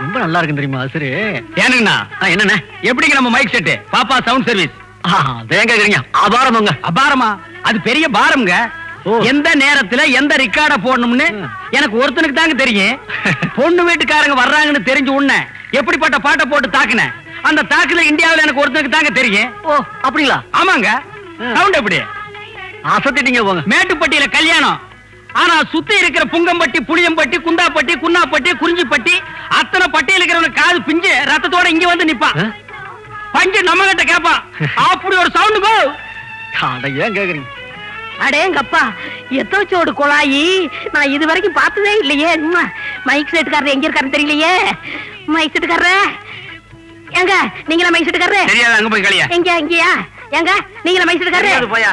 ரொம்ப நல்லா இருக்கு தெரியுமா சரி ஏனுங்கண்ணா என்னண்ணே? எப்படிங்க நம்ம மைக் செட்டு பாப்பா சவுண்ட் சர்வீஸ் கேக்குறீங்க. அபாரம்? அது பெரிய பாரம்ங்க. எந்த நேரத்துல எந்த ரெக்கார்ட போடணும்னு. எனக்கு ஒருத்தனுக்கு தாங்க தெரியும். பொண்ணு வீட்டுக்காரங்க வர்றாங்கன்னு தெரிஞ்சு உடனே எப்படிப்பட்ட பாட்டை போட்டு தாக்குனேன். அந்த தாக்குல இந்தியாவுல எனக்கு ஒருத்தனுக்கு தாங்க தெரியும். ஓ அப்படிங்களா? ஆமாங்க. சவுண்ட் எப்படி? அசத்திட்டீங்க போங்க. மேட்டுப்பட்டியில கல்யாணம். ஆனா சுத்தி இருக்கிற புங்கம்பட்டி புளியம்பட்டி குந்தாப்பட்டி குன்னாப்பட்டி குறிஞ்சிப்பட்டி அத்தனை பட்டியல் இருக்கிறவனுக்கு காது பிஞ்சு ரத்தத்தோட இங்க வந்து நிப்பான்? பஞ்சு நம்ம கிட்ட கேப்பான் அப்படி ஒரு சவுண்ட் போ. அட ஏன் கேக்குறீங்க? அடேங்கப்பா எத்தோச்சோடு குழாயி நான் இது வரைக்கும் பார்த்ததே இல்லையே. மைக் செட்டுக்காரர் எங்க இருக்காருன்னு தெரியலையே. மைக் செட்டுக்காரர் எங்க? நீங்களா மைக் செட்டுக்காரர் தெரியாது அங்க போய் களியா? எங்க இங்கயா? எங்க? நீங்களா மைக் செட்டுக்காரர் போயா?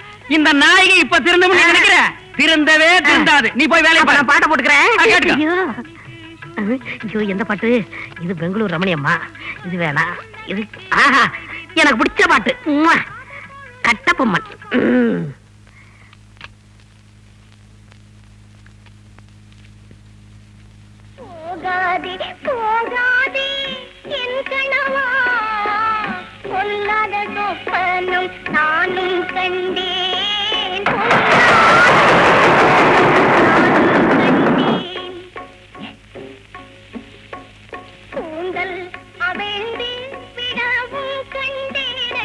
இந்த நாயகி இப்ப திருந்தும். நினைக்கிற? திருந்தவே திருந்தாது. நீ போய் வேலையை பாரு. நான் பாட்டை போட்டுக்கிறேன். ஐயோ. எந்த பாட்டு? இது பெங்களூர் ரமணியம்மா இது வேணாம் இது ஆஹா எனக்கு பிடிச்ச பாட்டு. ம். போகாதே போகாதே என் பொல்லாத சொப்பனம் நானும் கண்டேன்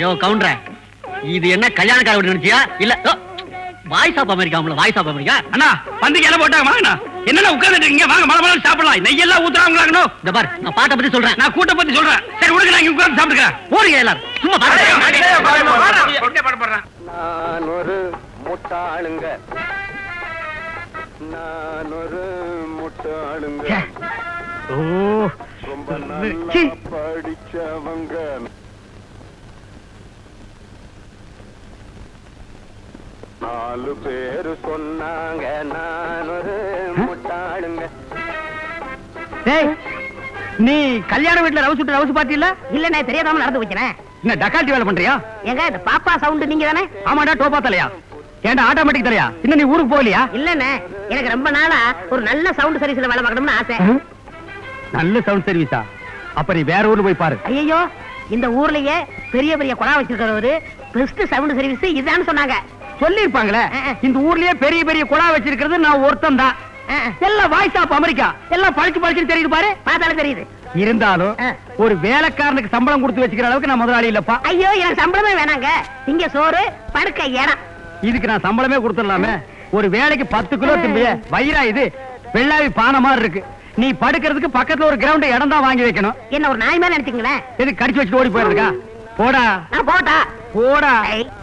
யோ கவுண்டர. இது என்ன கல்யாணக்கார வீடு நினைச்சியா? இல்ல voice of America voice of America? அண்ணா பந்திக்கு எல்லாம் போட்டாங்க வாங்கண்ணா. என்னண்ணா உட்கார்ந்துட்டு இருக்கீங்க? வாங்க மழை மழை சாப்பிடலாம். நெய்யெல்லாம் ஊத்துறாங்களாங்கண்ணோ இந்த பாரு நான் பாட்டை பத்தி சொல்றேன். நான் கூட்ட பத்தி சொல்றேன். சரி விடுங்க நான் இங்க உட்கார்ந்து சாப்பிட்டுக்கிறேன். போறீங்க எல்லாரும். சும்மா பாட்டு நான் ஒரு முட்டாளுங்க. நான் ஒரு முட்டாளுங்க. ஓ ரொம்ப படிச்சவங்க. நாலு பேரு சொன்னாங்க நான் ஒரு முட்டாளுங்க. டேய் நீ கல்யாண வீட்டுல ரவுஸ் விட்டு ரவுஸ் பாத்தியில இல்லண்ணே தெரியாதாம நடந்து வைக்கிறேன் என்ன டக்கால்ட்டி வேலை பண்றியா? ஏங்க இந்த பாப்பா சவுண்ட் நீங்க தானே? ஆமாடா டோப்பா தலையா? ஏன்டா ஆட்டோமேட்டிக் தலையா? இன்னும் நீ ஊருக்கு போகலையா? இல்லண்ணே எனக்கு ரொம்ப நாளா ஒரு நல்ல சவுண்ட் சர்வீஸ்ல வேலை பார்க்கணும்னு ஆசை. நல்ல சவுண்ட் சர்வீஸா அப்ப நீ வேற ஊர்ல போய் பாரு. ஐயோ இந்த ஊர்லயே பெரிய பெரிய குழா வச்சிருக்கிறவரு பெஸ்ட் சவுண்ட் சர்வீஸ் இதான்னு சொன்னாங்க. சொல்லிருப்பாங்களே. இந்த ஊர்லயே பெரிய பெரிய குழா வச்சிருக்கிறது நான் ஒருத்தன் தான். எல்லாம் வாய்ஸ் ஆஃப் அமெரிக்கா எல்லாம் பழிச்சு பழிச்சு தெரியுது பாரு. பார்த்தாலும் தெரியுது. இருந்தாலும். ஒரு வேலைக்காரனுக்கு சம்பளம் கொடுத்து வச்சுக்கிற அளவுக்கு நான் முதலாளி இல்லப்பா. ஐயோ எனக்கு சம்பளமே வேணாங்க. இங்க சோறு படுக்க இடம் இதுக்கு நான் சம்பளமே கொடுத்துடலாமே. ஒரு வேலைக்கு பத்து கிலோ திம்பிய வயிறா இது. வெள்ளாவி பானை மாதிரி இருக்கு. நீ படுக்கிறதுக்கு பக்கத்துல ஒரு கிரவுண்ட் இடம் தான் வாங்கி வைக்கணும். என்ன ஒரு நாய் மேல நினைச்சீங்களேன் எது கடிச்சு வச்சுட்டு ஓடி போயிருக்கா? போடா. போட்டா போடா ஐ. ஆ? brr.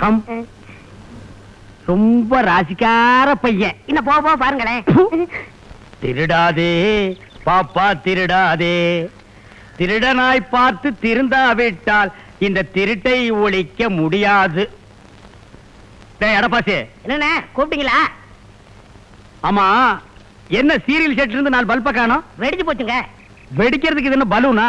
come. ரொம்ப ராசிக்கார பையன். இன்னும் போக போக பாருங்களேன். திருடாதே பாப்பா திருடாதே. திருடனாய் பார்த்து திருந்தாவிட்டால் இந்த திருட்டை ஒழிக்க முடியாது. டேய் எடப்பாசி என்னண்ணே கூப்பிட்டீங்களா? ஆமா என்ன சீரியல் செட்ல இருந்து நாலு பல்ப காணோம்? வெடிச்சு போச்சுங்க. வெடிக்கிறதுக்கு இது என்ன பலூனா?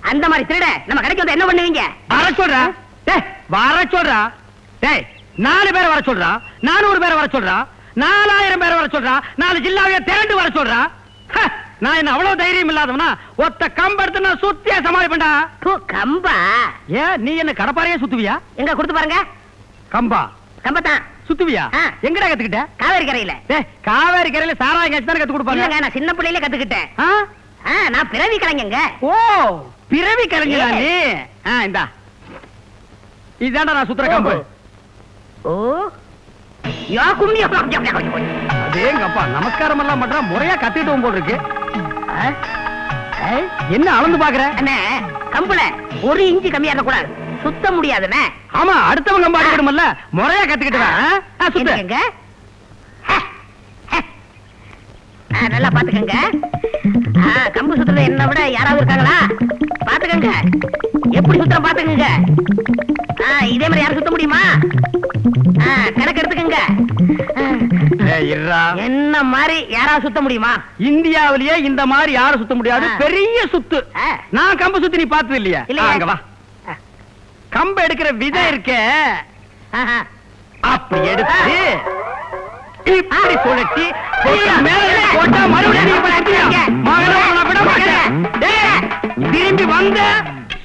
அந்த மாதிரி திருட நம்ம கடைக்கு வந்து என்ன பண்ணுவீங்க? வர சொல்றா. டேய் வர சொல்றா. டேய் நாலு பேரை வர சொல்றா. நானூறு பேரை வர சொல்றா. நாலாயிரம் பேரை வர சொல்றா. நாலு ஜில்லாவைய திரண்டு வர சொல்றா. நான் என்ன அவ்வளவு தைரியம் இல்லாதவனா? ஒத்த கம்பெடுத்து நான் சுத்தியா சமாளிப்பேன்டா கம்பா? ஏன் நீ என்ன கடப்பாறையே சுத்துவியா? எங்க கொடுத்து பாருங்க. கம்பா. கம்பத்தான். சுத்துவியா? ஆ. எங்கடா கத்துக்கிட்ட? காவேரி கரையில. காவேரி கரையில சாராயம் காய்ச்சி தானே கத்து கொடுப்பாங்க நான் சின்ன பிள்ளையில கத்துக்கிட்டேன். நான் பிறவி கலைஞங்க. ஓ பிறவி கலைஞரா. நீ? ஆ இந்தா. இதாண்டா நான் சுத்துற கம்பு. ஓ. யா கும்மி அதேங்கப்பா நமஸ்காரம் எல்லாம் பண்றா முறையா கத்திட்டு போல் இருக்கு. என்ன அளந்து பாக்குற? அண்ணே கம்புல ஒரு இன்ச்சு கம்மியா இருக்கக்கூடாது. சுத்த முடியாதுண்ணே ஆமா அடுத்தவங்க கம்பு அடிக்கணும்ல முறையா கத்துக்கிட்டு வா, ஆ? ஆ, சுத்து. என்னங்க? ஹ, ஹ. ஆ, நல்லா பாத்துக்கங்க. கம்பு சுத்துறது என்ன விட யாராவது இருக்காங்களா? பாத்துக்கங்க. எப்படி சுத்துற பாத்துக்கங்க. இதே மாதிரி யாரும் சுத்த முடியுமா? கணக்கு எடுத்துக்கங்க. என்ன மாதிரி யாராவது சுத்த முடியுமா? இந்தியாவிலேயே இந்த மாதிரி யாரும் சுத்த முடியாது. பெரிய சுத்து. நான் கம்பு சுத்தி நீ பார்த்தது இல்லையா? அங்க வா. கம்பு எடுக்கிற விதை இருக்கே. அப்படி எடுத்து இப்படி. சுழட்டி போட்டா மறுபடியும்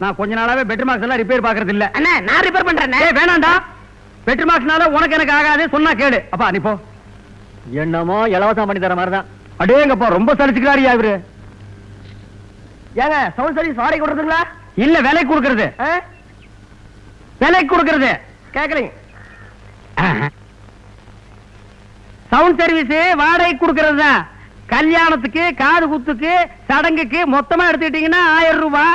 நான் கொஞ்ச நாளாவே பெட்ரூம் மார்க்ஸ் எல்லாம் ரிப்பேர் பாக்குறது இல்ல அண்ணா நான் ரிப்பேர் பண்றேண்ணே. ஏய் வேணாம்டா. பெட்ரூம் மார்க்ஸ்னால உனக்கு எனக்கு ஆகாது சொன்னா கேளு. அப்பா நீ போ. என்னமோ இலவசம் பண்ணி தர மாதிரி தான் அடேங்கப்பா ரொம்ப சலிச்சுக்கிறாரியா இவரு. ஏங்க சவுண்ட் சர்வீஸ் வாடகை கொடுறதுங்களா இல்ல விலை கொடுக்கறது. விலை கொடுக்கறது. கேட்கலைங்க சவுண்ட் சர்வீஸ் வாடகை கொடுக்கறது தான் கல்யாணத்துக்கு காது குத்துக்கு சடங்குக்கு மொத்தமா எடுத்துக்கிட்டீங்கன்னா ஆயிரம் ரூபாய்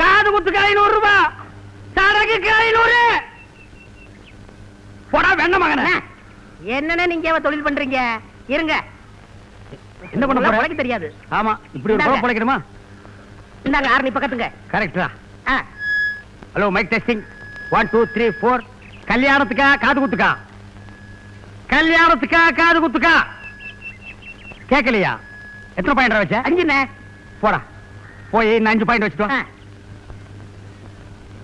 காது குத்துக்கு ஐநூறு ரூபாய் சடங்குக்கு ஐநூறு. போடா வெண்ண மகன. என்னண்ணே நீங்க தொழில் பண்றீங்க? இருங்க. என்ன பண்ண போற? உழைக்க தெரியாது. ஆமா இப்படி ஒரு குழப்பம் பிழைக்கணுமா இந்தாங்க ஆறு பக்கத்துங்க. கரெக்டா hello mic testing one two three four கல்யாணத்துக்கா காது குத்துக்கா? கல்யாணத்துக்கா காது குத்துக்கா? கேட்கலையா? எத்தனை பாயிண்ட் வச்ச? அஞ்சுண்ணே. போடா. போய் இன்னும் அஞ்சு பாயிண்ட் வச்சுட்டோம்.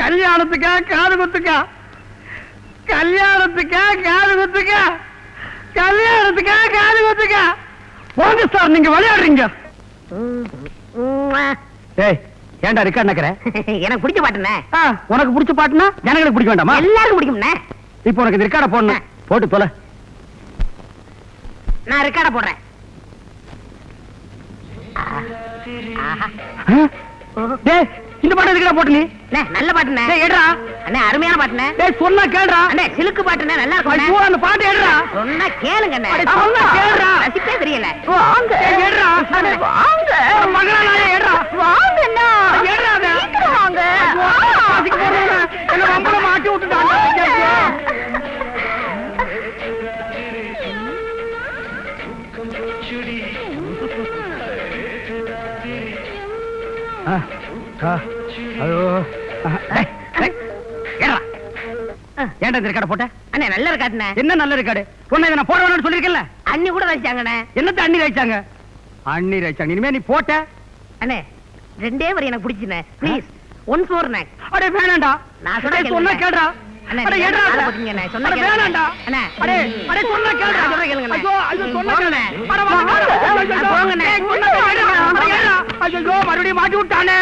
கல்யாணத்துக்கா காது குத்துக்கா கல்யாணத்துக்கா காது குத்துக்கா கல்யாணத்துக்கா காது குத்துக்கா போங்க சார் நீங்க விளையாடுறீங்க. ஏய் ஏன்டா ரெக்கார்ட் நக்கற? எனக்கு பிடிச்ச பாட்டுண்ணே. உனக்கு பிடிச்ச பாட்டுனா ஜனங்களுக்கு பிடிக்க வேண்டாமா? எல்லாருக்கும் பிடிக்கும்ண்ணே. இப்போ உனக்கு இது ரெக்கார்ட போடணும். போட்டு தொலை. நான் ரெக்கார்ட போடுறேன். டேய் இந்த பாட்டு எதுக்குடா போட்டு நீ நல்ல பாட்டுண்ணே. டேய் எடுடா அண்ணே அருமையான பாட்டுண்ணே. டேய் சொன்னா கேளுடா. அண்ணே சிலுக்கு பாட்டுண்ணே நல்லா இருக்கும் அந்த பாட்டு எடுடா சொன்னா கேளுங்க அண்ணே. சொன்னா கேளுடா. ரசிப்பே தெரியல. வாங்க. அண்ணே, வாங்க. மகளா நாயே எடுடா வாங்க அண்ணா. அதை. சீக்கிரம் வாங்க. ஐயோ, அதுக்கு போறவன என்ன வம்பல மாட்டி விட்டுட்டாங்க ஐயோ. ஏறுடா. ஏன்டா இந்த ரெக்கார்ட போட்ட அண்ணே நல்லா இருக்காட்டுண்ணே என்ன நல்ல ரெக்கார்டு உன்னை நான் போட வேணாம்னு சொல்லிருக்கேன்ல அண்ணி கூட ரசிச்சாங்கண்ணே என்னத்த அண்ணி ரசிச்சாங்க அண்ணி ரசிச்சாங்க இனிமே நீ போட்ட அண்ணே ரெண்டே வரி எனக்கு பிடிச்சுண்ணே ப்ளீஸ் ஒன் ஃபோர் நே அடே நான் சொன்னா கேளுங்க. அடே, சொன்னா கேளுங்க. அண்ணே. அடே, அடே, சொன்னா சொல்றேன் கேளுங்கண்ணே. ஐயோ, ஐயோ, சொன்னா. போங்கண்ணே. அட. போங்கண்ணே. ஏய், சொன்னா. ஐயோ, மறுபடியும் மாட்டி விட்டானே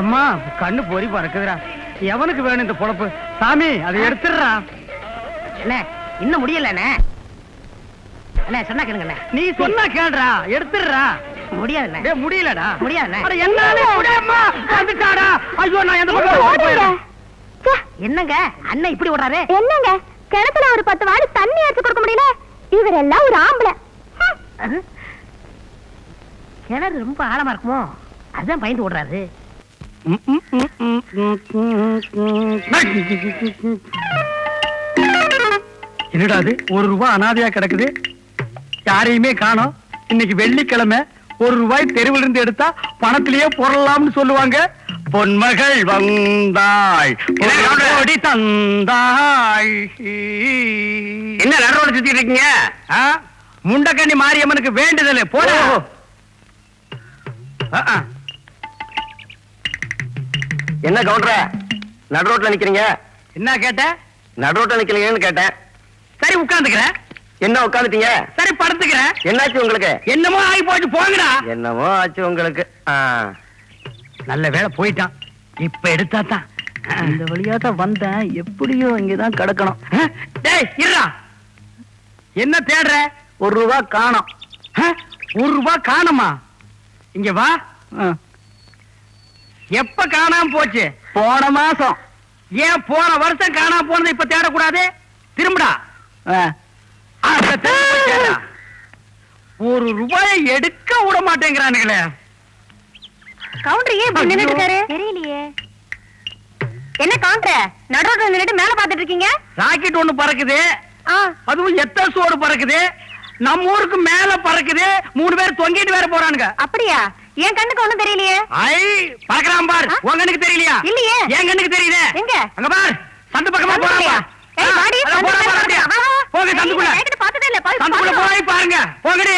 அம்மா கண்ணு பொறி பறக்குதுடா. எவனுக்கு வேணும் இந்த பொழப்பு? சாமி அதை எடுத்துடுறா. அண்ணே இன்னும் முடியலண்ணே அண்ணே. சொன்னா கேளுங்கண்ணே. நீ சொன்னா கேளுடா எடுத்துடுறா. முடியாதுண்ணே. டேய் முடியலடா. முடியாதுண்ணே. அட என்னால முடியம்மா வந்துட்டாடா. ஐயோ நான் எந்த பக்கம் போயிடுறேன்? ச்சே, என்னங்க? அண்ணன் இப்படி விடுறாரு என்னங்க? கிணத்துல ஒரு பத்து வாடி தண்ணி எடுத்து கொடுக்க முடியல? இவரெல்லாம் ஒரு ஆம்பளை. கிணறு ரொம்ப ஆழமா இருக்குமோ? அதான் பயந்து விடுறாரு என்னடா அது? ஒரு ரூபாய் அனாதையா கிடக்குது? யாரையுமே காணோம். இன்னைக்கு வெள்ளிக்கிழமை ஒரு ரூபாய் தெருவில் இருந்து எடுத்தா பணத்திலேயே பொருளாம்னு சொல்லுவாங்க. பொன்மகள் வந்தாய் கோடி தந்தாய். என்ன நடுவோட சுத்திட்டு இருக்கீங்க? முண்டக்கண்ணி மாரியம்மனுக்கு வேண்டுதல் போட. என்ன கவுண்டர? நடு ரோட்ல நிக்கிறீங்க? என்ன கேட்ட? நடு ரோட்ல நிக்கிறீங்கன்னு கேட்டேன். சரி உட்கார்ந்துக்கிறேன் என்ன உட்காந்துட்டீங்க? சரி படுத்துக்கிறேன் என்னாச்சு உங்களுக்கு? என்னமோ ஆகி போச்சு போங்கடா. என்னமோ ஆச்சு உங்களுக்கு. நல்ல வேலை போயிட்டான். இப்ப எடுத்தா தான். இந்த வழியா தான் வந்தேன். எப்படியோ இங்கதான் கிடக்கணும். டேய் இருடா. என்ன தேடுற? ஒரு ரூபா காணோம்? ஒரு ரூபாய் காணுமா? இங்க வா. எப்ப காணாம போச்சு? போன மாசம். ஏன் போன வருஷம் காணாம போனது இப்ப தேடக்கூடாது? திரும்புடா. ஒரு ரூபாயை எடுக்க விட மாட்டேங்கிறானுங்களே. கவுண்டர் ஏன் இப்படி நின்னுட்டு தெரியலையே. என்ன கவுண்டர்? நடுரோட்ல நின்னுட்டு மேல பாத்துட்டு இருக்கீங்க? ராக்கெட் ஒண்ணு பறக்குது. அதுவும் எத்த சோடு பறக்குது. நம்ம ஊருக்கு மேல பறக்குது. மூணு பேர் தொங்கிட்டு வேற போறானுங்க. அப்படியா? என் கண்ணுக்கு ஒண்ணும் தெரியலையே. ஐ பறக்குறான் பார்? உன் கண்ணுக்கு தெரியலையா? இல்லையே. என் கண்ணுக்கு தெரியுதே. எங்க? அங்க பார். சந்து பக்கமா? பார். ஏய், வாடி. போங்க சந்துக்குள்ள. நேத்து பார்த்ததே இல்ல, போய் சந்துக்குள்ள. போய் பாருங்க. போங்கடி.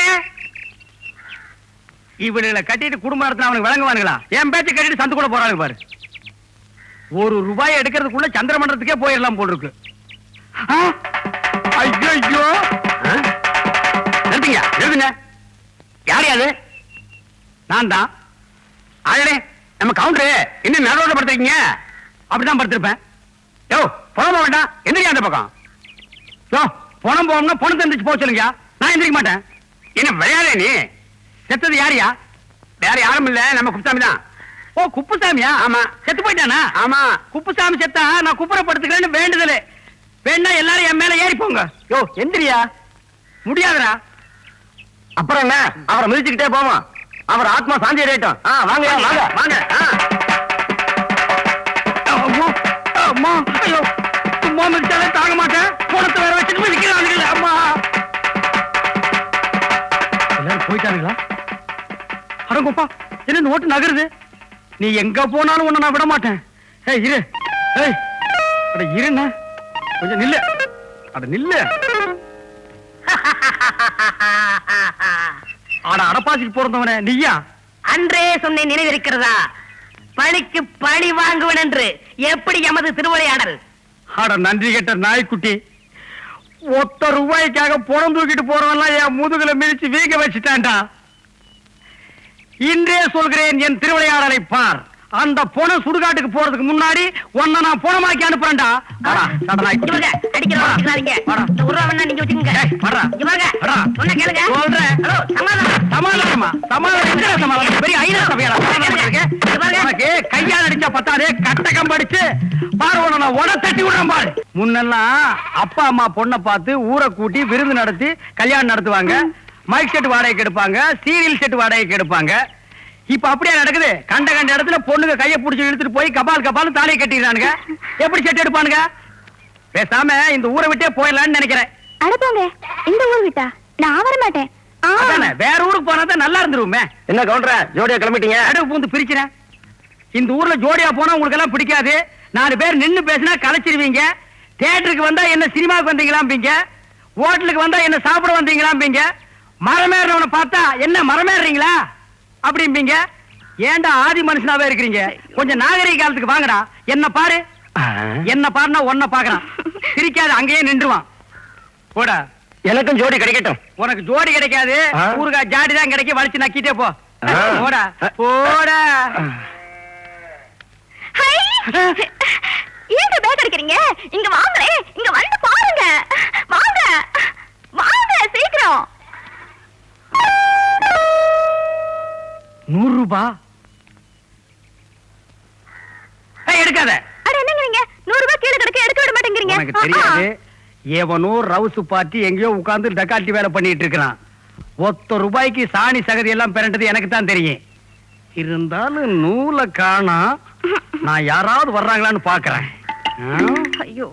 இவனுங்களை கட்டிட்டு குடும்ப நடத்தின அவனுக்கு விளங்குவானுங்களா? என் பேச்சை கட்டிட்டு சந்துக்குள்ள போறானுங்க பாரு. ஒரு ரூபாய் எடுக்கிறதுக்குள்ள சந்திரமண்டலத்துக்கே போயிடலாம் போல் இருக்கு ஐயோ நிறுத்துங்க. நிறுத்துங்க. யார் யாது நான் தான் அழடே நம்ம கவுண்டரு இன்னும் நடுவோட படுத்துருக்கீங்க. அப்படிதான் படுத்திருப்பேன். யோ போக வேண்டாம். எந்திரிக்க அந்த பக்கம். யோ பணம் போகணும்னா பணத்தை எந்திரிச்சு போக சொல்லுங்க நான் எந்திரிக்க மாட்டேன். என்ன விளையாடே நீ? செத்தது யாரியா வேற யாரும் இல்ல. நம்ம குப்புசாமி தான். ஓ குப்புசாமியா? ஆமா. செத்து போயிட்டானா? ஆமா. குப்புசாமி செத்தா நான் குப்புறப்படுத்துக்கிறேன்னு வேண்டுதல். வேணா எல்லாரும் என் மேல ஏறி போங்க. யோ எந்திரியா முடியாதுடா. அப்புறம் என்ன? அவரை மிதிச்சுக்கிட்டே போமா அவர் ஆத்மா சாந்தி அடையட்டும். வாங்க வாங்க வாங்க. அம்மா, ஐயோ, சும்மா மிதிச்சாலே தாங்க மாட்டேன். போனத்தை வேற வச்சுட்டு அம்மா. எல்லாரும் போயிட்டானுங்களா? அடங்கப்பா என்ன நகருது? நீ எங்க போனாலும் உன்னை நான் விட மாட்டேன் ஏய் இரு. ஏய் அட இருண்ணா. கொஞ்சம் நில்லு. அட நில்லு. அட அடப்பாசிக்கு பிறந்தவனே நீயா? அன்றே சொன்னேன் நினைவிருக்கிறதா? பழிக்கு பழி வாங்குவன் என்று. எப்படி எமது திருவிளையாடல்? அட நன்றி கெட்ட நாய்க்குட்டி. ஒத்த ரூபாய்க்காக புறம் தூக்கிட்டு போறவன்லாம் என் முதுகுல மிதிச்சு வீக வச்சுட்டான்டா. இன்றே சொல்கிறேன் என் திருவிளையாடலை பார். அந்த பொண சுடுகாட்டுக்கு போறதுக்கு முன்னாடி உன்னை நான் பொணமாக்கி அனுப்புறேன்டா. கையால் அடிச்சா பத்தாது கட்டகம் படிச்சு பாரு நான் உட தட்டி விடுறேன் பாரு. முன்னெல்லாம் அப்பா அம்மா பொண்ணை பார்த்து ஊரை கூட்டி விருந்து நடத்தி கல்யாணம் நடத்துவாங்க. மைக் செட் வாடகைக்கு எடுப்பாங்க. சீரியல் செட் வாடகைக்கு எடுப்பாங்க. இப்ப அப்படியே நடக்குது? கண்ட கண்ட இடத்துல பொண்ணுங்க கைய புடிச்சு இழுத்துட்டு போய் கபால் கபால் தாலியை கட்டிடுறானுங்க. எப்படி செட் எடுப்பானுங்க? பேசாம இந்த ஊரை விட்டே போயிடலாம்னு நினைக்கிறேன். அனுப்புங்க இந்த ஊர் விட்டா? நான் வர மாட்டேன் ஆ. அதானே வேற ஊருக்கு போனா தான் நல்லா இருந்துருவோமே என்ன கவுண்டர ஜோடியா கிளம்பிட்டீங்க? நடுவு பூந்து பிரிக்கிறேன் இந்த ஊர்ல ஜோடியா போனா உங்களுக்கு எல்லாம் பிடிக்காது. நாலு பேர் நின்னு பேசினா கலைச்சிருவீங்க. தியேட்டருக்கு வந்தா என்ன சினிமாவுக்கு வந்தீங்களாம்பீங்க. ஹோட்டலுக்கு வந்தா என்ன சாப்பிட வந்தீங்களாம்பீங்க. மரமேறவனை பார்த்தா என்ன மரமேறீங்களா அப்படிம்பீங்க? ஏன்டா ஆதி மனுஷனாவே இருக்கிறீங்க? கொஞ்சம் நாகரிக காலத்துக்கு வாங்கடா. என்ன பாரு? என்ன பாருனா ஒன்ன பாக்குறான். சிரிக்காது அங்கேயே நின்றுவான். போடா. எனக்கும் ஜோடி கிடைக்கட்டும். உனக்கு ஜோடி கிடைக்காது. ஆ. ஊருகா ஜாடி தான் கிடைக்கும் வலிச்சு நக்கிட்டே போ. போடா. போடா. எவனோ ரவுசு பார்ட்டி எங்கேயோ உட்கார்ந்து டக்காட்டி வேலை பண்ணிட்டு இருக்கிறான். ஒத்த ரூபாய்க்கு சாணி சகதி எல்லாம் பிறண்டது எனக்கு தான் தெரியும். இருந்தாலும் நூலை காணா நான் யாராவது வர்றாங்களான்னு பாக்குறேன் ஐயோ.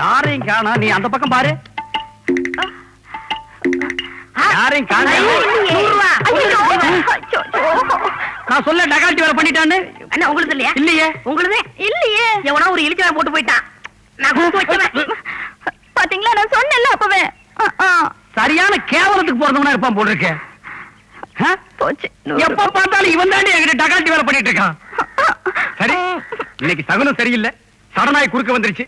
யாரையும் காணா. நீ அந்த பக்கம் பாரு. யாரையும் காணா. நான் சொல்ல டகால்ட்டி வேலை பண்ணிட்டான்னு? உங்களுக்கு இல்லையா? இல்லையே. உங்களுதே? இல்லையே. எவனா ஒரு இழிச்சவன் போட்டு போயிட்டான். பாத்தீங்களா? நான் சொன்னேன்ல அப்பவே. சரியான கேவலத்துக்கு போறதவனா இருப்பான் போல் இருக்கு ஆ? போச்சு. நூறு எப்ப பார்த்தாலும் இவன் தாண்டி என்கிட்ட டகால்ட்டி வேலை பண்ணிட்டு இருக்கான். சரி இன்னைக்கு சகுனம் சரியில்லை. சடனாய் குறுக்க வந்துருச்சு.